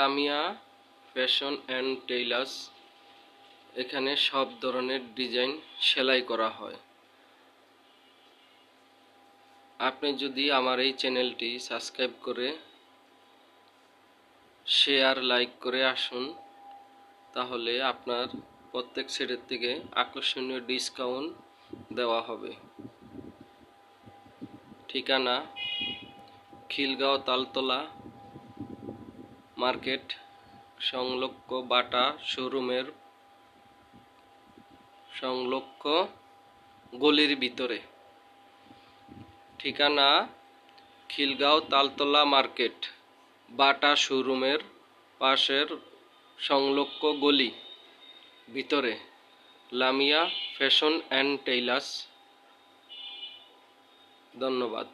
Lamia, fashion and tailors, এখানে সব ধরনের ডিজাইন সেলাই করা হয়। আপনি যদি আমার এই চ্যানেলটি সাবস্ক্রাইব করে শেয়ার, লাইক করে আসুন, তাহলে আপনার প্রত্যেক সেটের থেকে আকর্ষণীয় ডিসকাউন্ট দেওয়া হবে। ঠিকানা, খিলগাঁও, তালতলা মার্কেট সংলক্ষ বাটা শোরুমের সংলক্ষ গলির ভিতরে। ঠিকানা খিলগাঁও তালতলা মার্কেট, বাটা শোরুমের পাশের সংলক্ষ গলি ভিতরে, লামিয়া ফ্যাশন অ্যান্ড টেইলার্স। ধন্যবাদ।